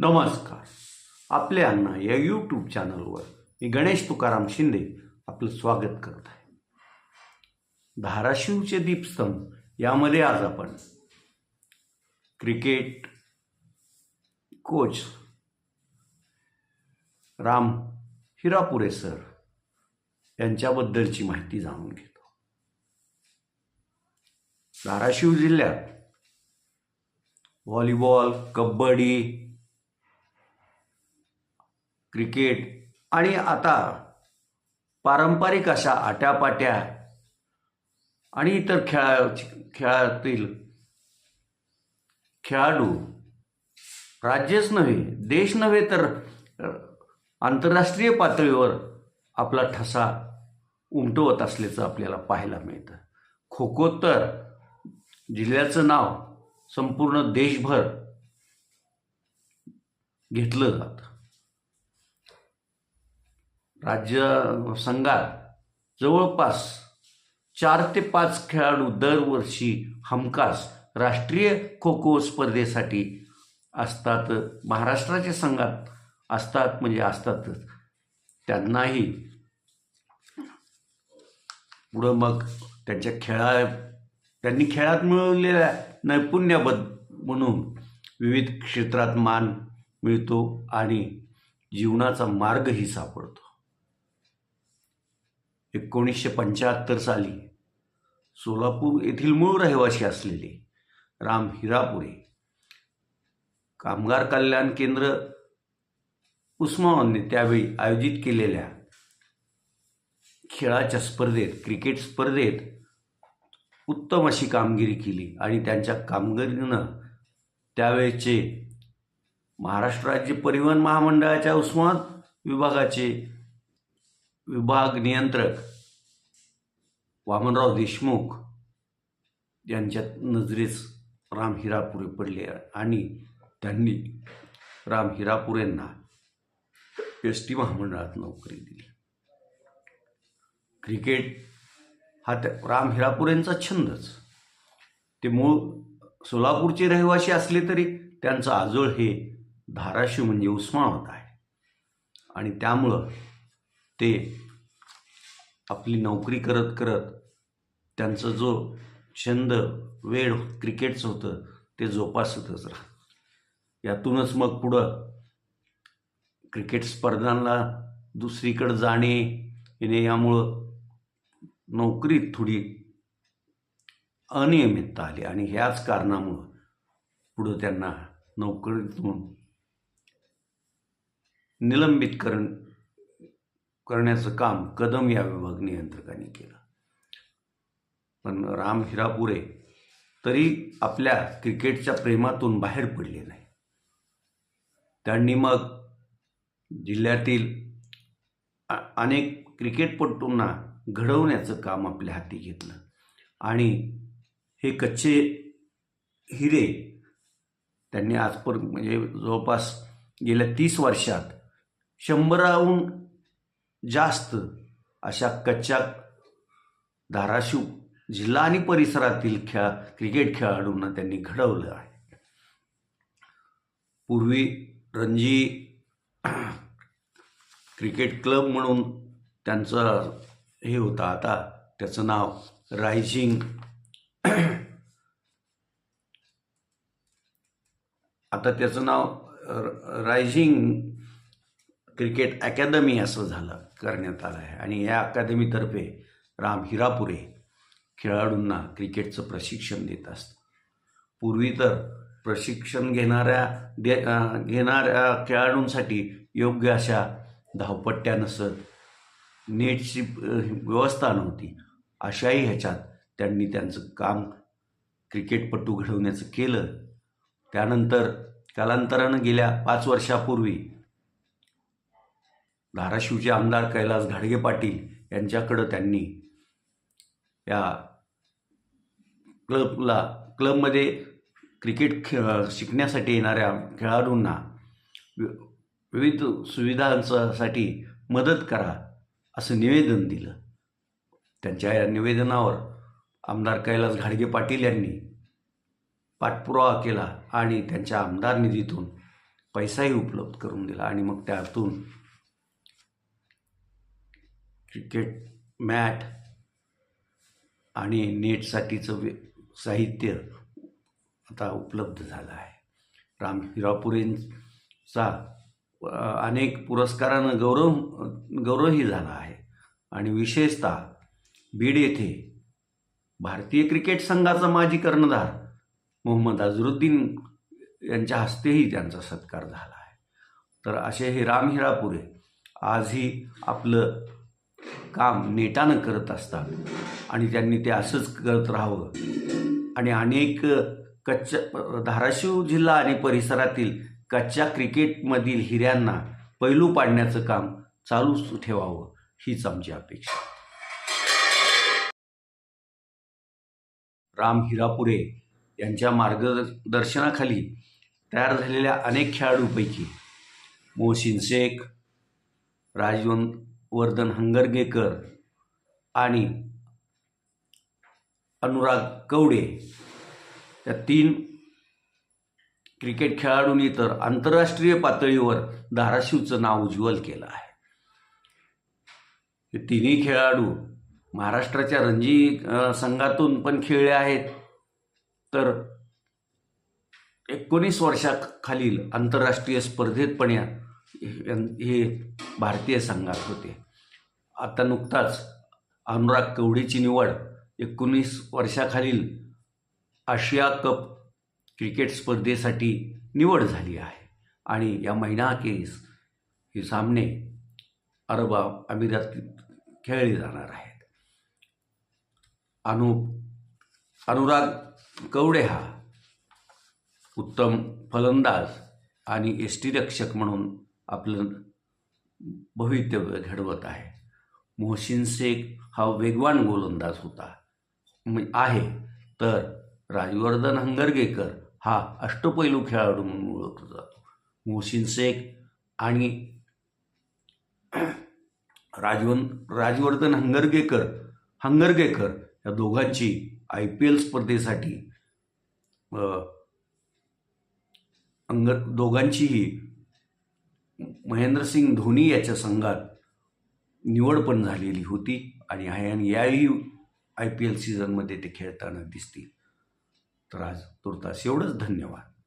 नमस्कार. आपले अण्णा या यूट्यूब चॅनलवर मी गणेश तुकाराम शिंदे आपलं स्वागत करत आहे. धाराशिवचे दीपस्तंभ यामध्ये आज आपण cricket coach Ram Hirapure sir यांच्याबद्दलची माहिती जाणून घेतो. धाराशिव जिल्ह्यात व्हॉलीबॉल कबड्डी क्रिकेट आणि आता पारंपरिक अशा आट्यापाट्या आणि इतर खेळा खेळातील खेळाडू राज्यच नव्हे देश नव्हे तर आंतरराष्ट्रीय पातळीवर आपला ठसा उमटवत असल्याचं आपल्याला पाहायला मिळतं. खो खो तर जिल्ह्याचं नाव संपूर्ण देशभर घेतलं जातं. राज्य संघात जवळपास चार ते पाच खेळाडू दरवर्षी हमखास राष्ट्रीय खो खो स्पर्धेसाठी असतात महाराष्ट्राच्या संघात असतात म्हणजे असतातच त्यांनाही पुढं मग त्यांच्या खेळा त्यांनी खेळात मिळवलेल्या नैपुण्याबद्द म्हणून विविध क्षेत्रात मान मिळतो आणि जीवनाचा मार्गही सापडतो. एकोणीसशे पंच्याहत्तर साली सोलापूर येथील मूळ रहिवासी असलेले राम हिरापुरे कामगार कल्याण केंद्र उस्मानने त्यावेळी आयोजित केलेल्या खेळाच्या स्पर्धेत क्रिकेट स्पर्धेत उत्तम अशी कामगिरी केली आणि त्यांच्या कामगिरीनं त्यावेळेचे महाराष्ट्र राज्य परिवहन महामंडळाच्या उस्मानाबाद विभागाचे विभाग नियंत्रक वामनराव देशमुख यांच्या नजरेस राम हिरापुरे पडले आणि त्यांनी राम हिरापुरेंना एस टी महामंडळात नोकरी दिली. क्रिकेट हा त्या राम हिरापुरेंचा छंदच. ते मूळ सोलापूरचे रहिवासी असले तरी त्यांचं आजोळ हे धाराशिव म्हणजे उस्मानाबाद आहे. आणि त्यामुळं ते आपली नोकरी करत करत त्यांचा जो छंद वेळ क्रिकेटचं होतं ते जोपासतच राह. यातूनच मग पुढं क्रिकेट स्पर्धांना दुसरीकडे जाणे येणे यामुळं नोकरीत थोडी अनियमितता आली आणि ह्याच कारणामुळं पुढं त्यांना नोकरीतून निलंबित करण करण्याचं काम कदम या विभाग नियंत्रकांनी केलं. पण राम हिरापुरे तरी आपल्या क्रिकेटच्या प्रेमातून बाहेर पडले नाही. त्यांनी मग जिल्ह्यातील अनेक क्रिकेटपटूंना घडवण्याचं काम आपल्या हाती घेतलं. आणि हे कच्चे हिरे त्यांनी आजपर्यंत म्हणजे जवळपास गेल्या तीस वर्षात शंभराहून जास्त अशा कच्च्या धाराशिव जिल्हा आणि परिसरातील खेळा क्रिकेट खेळाडूंना त्यांनी घडवलं आहे. पूर्वी रणजी क्रिकेट क्लब म्हणून त्यांचं हे होतं आता त्याचं नाव रायझिंग. आता त्याचं नाव रायझिंग क्रिकेट अकॅदमी असं झालं. करण्यात आलं आहे. आणि या अकादमीतर्फे राम हिरापुरे खेळाडूंना क्रिकेटचं प्रशिक्षण देत असतं पूर्वी तर प्रशिक्षण घेणाऱ्या दे घेणाऱ्या खेळाडूंसाठी योग्य अशा धावपट्ट्या नसत नेटची व्यवस्था नव्हती. अशाही ह्याच्यात त्यांनी त्यांचं काम क्रिकेटपटू घडवण्याचं केलं. त्यानंतर कालांतरानं गेल्या पाच वर्षापूर्वी धाराशिवचे आमदार कैलास घाडगे पाटील यांच्याकडं त्यांनी या क्लबला क्लबमध्ये क्रिकेट खेळ शिकण्यासाठी येणाऱ्या खेळाडूंना विविध सुविधांसाठी मदत करा असं निवेदन दिलं. त्यांच्या या निवेदनावर आमदार कैलास घाडगे पाटील यांनी पाठपुरावा केला आणि त्यांच्या आमदार निधीतून पैसाही उपलब्ध करून दिला आणि मग त्यातून क्रिकेट मॅट आणि नेटसाठीचं वे साहित्य आता उपलब्ध झालं आहे. राम हिरापुरेंचा अनेक पुरस्कारानं गौरव गौरवही झाला आहे. आणि विशेषतः बीड येथे भारतीय क्रिकेट संघाचा माजी कर्णधार मोहम्मद अझरुद्दीन यांच्या हस्तेही त्यांचा सत्कार झाला आहे. तर असे हे राम हिरापुरे आजही आपलं काम नेटानं करत असतात. आणि त्यांनी ते असंच करत राहावं. आणि अनेक कच्च्या धाराशिव जिल्हा आणि परिसरातील कच्च्या क्रिकेटमधील हिऱ्यांना पैलू पाडण्याचं काम चालूच ठेवावं हीच आमची अपेक्षा. राम हिरापुरे यांच्या मार्गदर्शनाखाली तयार झालेल्या अनेक खेळाडूपैकी मोहसिन शेख राजवंत वर्धन हंगरगेकर आणि अनुराग कवडे या तीन क्रिकेट खेळाडूंनी तर आंतरराष्ट्रीय पातळीवर धाराशिवचं नाव उज्ज्वल केलं आहे. हे तिन्ही खेळाडू महाराष्ट्राच्या रणजी संघातून पण खेळले आहेत. तर एकोणीस वर्षाखालील आंतरराष्ट्रीय स्पर्धेत पण या हे भारतीय संघात होते. आता नुकताच अनुराग कवडीची निवड एकोणीस वर्षाखालील आशिया कप क्रिकेट स्पर्धेसाठी निवड झाली आहे. आणि या महिनाअखेरीस हे सामने अरब अमिरातीत खेळले जाणार आहेत. अनु अनुराग कवडे हा उत्तम फलंदाज आणि एस टी रक्षक म्हणून आपलं भवितव्य घडवत आहे. मोहसिन शेख हा वेगवान गोलंदाज होता. आहे. तर राजवर्धन हंगरगेकर हा अष्टपैलू खेळाडू म्हणून ओळखला जातो. मोहसिन शेख आणि राजवन राजवर्धन हंगरगेकर हंगरगेकर या दोघांची आय पी एल स्पर्धेसाठी अंगर अंग दोघांचीही महेंद्रसिंग धोनी याच्या संघात निवड पण झालेली होती आणि आहे याही आय पी एल सीझनमध्ये ते खेळताना दिसतील. तर आज तुर्तास एवढंच धन्यवाद.